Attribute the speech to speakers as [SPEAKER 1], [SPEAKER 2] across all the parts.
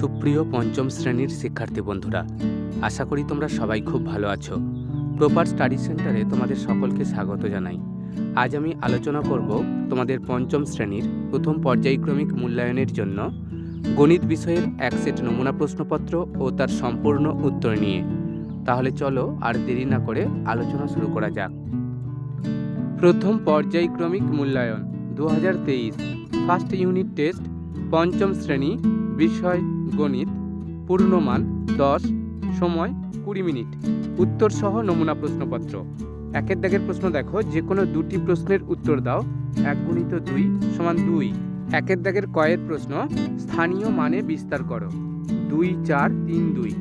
[SPEAKER 1] সুপ্রিয় পঞ্চম শ্রেণির শিক্ষার্থী বন্ধুরা, আশা করি তোমরা সবাই খুব ভালো আছো। প্রপার স্টাডি সেন্টারে তোমাদের সকলকে স্বাগত জানাই। আজ আমি আলোচনা করব তোমাদের পঞ্চম শ্রেণির প্রথম পর্যায়ক্রমিক মূল্যায়নের জন্য গণিত বিষয়ের এক সেট নমুনা প্রশ্নপত্র ও তার সম্পূর্ণ উত্তর নিয়ে। তাহলে চলো আর দেরি না করে আলোচনা শুরু করা যাক। প্রথম পর্যায়ক্রমিক মূল্যায়ন দু হাজার তেইশ, ফার্স্ট ইউনিট টেস্ট, পঞ্চম শ্রেণি, বিষয় গণিত, পূর্ণমান দশ, সময় কুড়ি মিনিট। উত্তর সহ নমুনা প্রশ্নপত্র। একের দাগের প্রশ্ন দেখো যে কোনো দুটি প্রশ্নের উত্তর দাও, এক গুণিত দুই সমান দুই। একের দাগের কয়ের প্রশ্ন, স্থানীয় মানে বিস্তার করো। দুই, চার, তিন, দুই।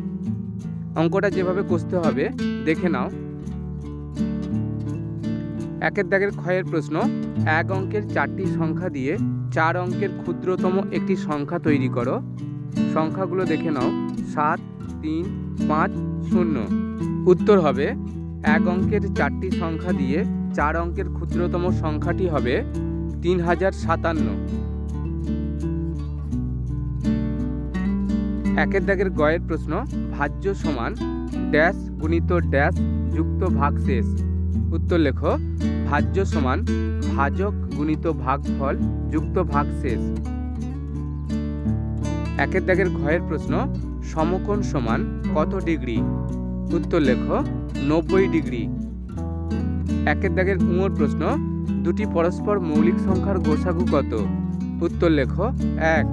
[SPEAKER 1] অঙ্কটা যেভাবে কষতে হবে, দেখে নাও। একের দাগের ক্ষয়ের প্রশ্ন, এক অঙ্কের চারটি সংখ্যা দিয়ে চার অঙ্কের ক্ষুদ্রতম একটি সংখ্যা তৈরি করো। সংখ্যাগুলো দেখে নাও। সাত, তিন, পাঁচ, শূন্য। উত্তর হবে, এক অঙ্কের চারটি সংখ্যা দিয়ে চার অঙ্কের ক্ষুদ্রতম সংখ্যাটি হবে তিন হাজার সাতান্ন। একের দাগের গয়ের প্রশ্ন, ভাজ্য সমান ড্যাশ গুণিত ড্যাশ যুক্ত ভাগশেষ উত্তর লেখ, ভাজ্য সমান ভাজক গুণিত ভাগফল যুক্ত ভাগশেষ একের দাগের ঘয়ের প্রশ্ন, সমকোণ সমান কত ডিগ্রি? উত্তর লেখ, নব্বই ডিগ্রি। একের দাগের উঁয়োর প্রশ্ন, দুটি পরস্পর মৌলিক সংখ্যার গোসাগু কত? উত্তর লেখ, এক।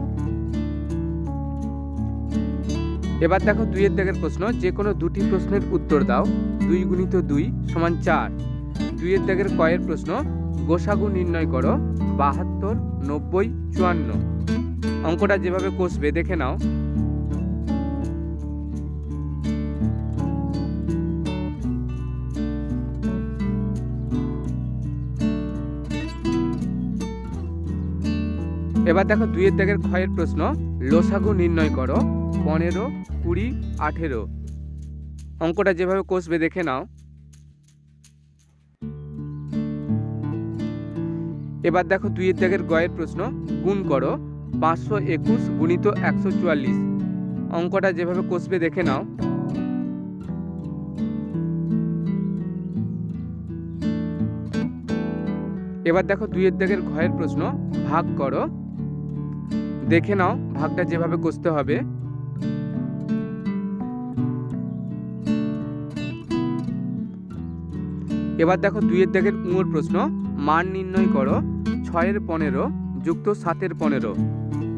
[SPEAKER 1] এবার দেখো দুইয়ের দাগের প্রশ্ন যে কোনো দুটি প্রশ্নের উত্তর দাও, দুই গুণিত দুই সমান চার। দুইয়ের দাগের কয়ের প্রশ্ন, গোসাগু নির্ণয় করো, বাহাত্তর, নব্বই, চুয়ান্ন। অঙ্কটা যেভাবে কষবে, দেখে নাও। এবার দেখো দুইয়ের দাগের ক্ষয়ের প্রশ্ন, লোসাগু নির্ণয় করো, পনেরো, কুড়ি, আঠেরো। অঙ্কটা যেভাবে কষবে, দেখে নাও। এবার দেখো দুইয়ের দাগের গয়ের প্রশ্ন, গুণ করো পাঁচশো একুশ গুণিত একশো চুয়াল্লিশ। অঙ্কটা যেভাবে কষবে দেখে নাও। এবার দেখো দুইয়ের দাগের ঘয়ের প্রশ্ন, ভাগ করো। দেখে নাও ভাগটা যেভাবে কষতে হবে। এবার দেখো দুইয়ের দাগের উঁয়োর প্রশ্ন, মান নির্ণয় করো, ছয়ের পনেরো যুক্ত সাতের পনেরো।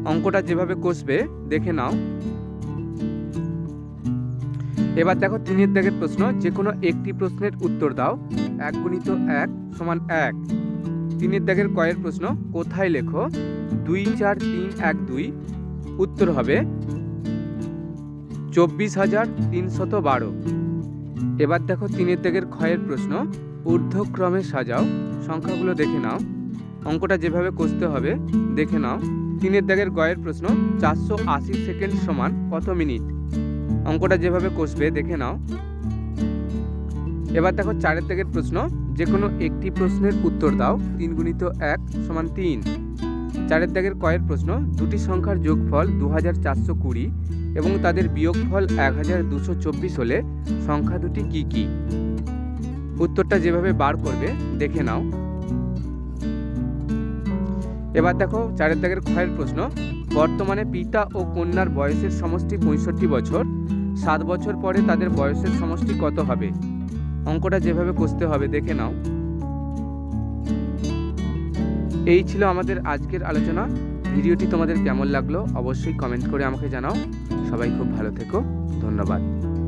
[SPEAKER 1] অঙ্কটা যেভাবে কষবে, দেখে নাও। এবার দেখো তিনের দাগের প্রশ্ন যে কোনো একটি প্রশ্নের উত্তর দাও। এক গুণিত এক সমান এক। তিনের দাগের কয়ের প্রশ্ন, কোথায় লেখো? দুই চার তিন এক দুই। উত্তর হবে চব্বিশ হাজার তিনশত বারো। এবার দেখো তিনের দাগের ক্ষয়ের প্রশ্ন, ঊর্ধ্বক্রমে সাজাও। সংখ্যাগুলো দেখে নাও। অঙ্কটা যেভাবে কষতে হবে, দেখে নাও। তিনের দাগের গয়ের প্রশ্ন, চারশো আশি সেকেন্ড সমান কত মিনিট? অঙ্কটা যেভাবে কষবে দেখে নাও। এবার দেখো চারের দাগের প্রশ্ন যে কোনো একটি প্রশ্নের উত্তর দাও, তিন গুণিত এক সমান তিন। চারের দাগের কয়ের প্রশ্ন, দুটি সংখ্যার যোগফল দু হাজার চারশো কুড়ি এবং তাদের বিয়োগফল এক হাজার দুশো চব্বিশ হলে সংখ্যা দুটি কি কি? উত্তরটা যেভাবে বার করবে, দেখে নাও। এবার দেখো চারের দাগের ক্ষয়ের প্রশ্ন। বর্তমানে পিতা ও কন্যার বয়সের সমষ্টি পঁয়ষট্টি বছর। সাত বছর পরে তাদের বয়সের সমষ্টি কত হবে? অঙ্কটা যেভাবে কষতে হবে, দেখে নাও। এই ছিল আমাদের আজকের আলোচনা। ভিডিওটি তোমাদের কেমন লাগল অবশ্যই কমেন্ট করে আমাকে জানাও। সবাই খুব ভালো থেকো। ধন্যবাদ।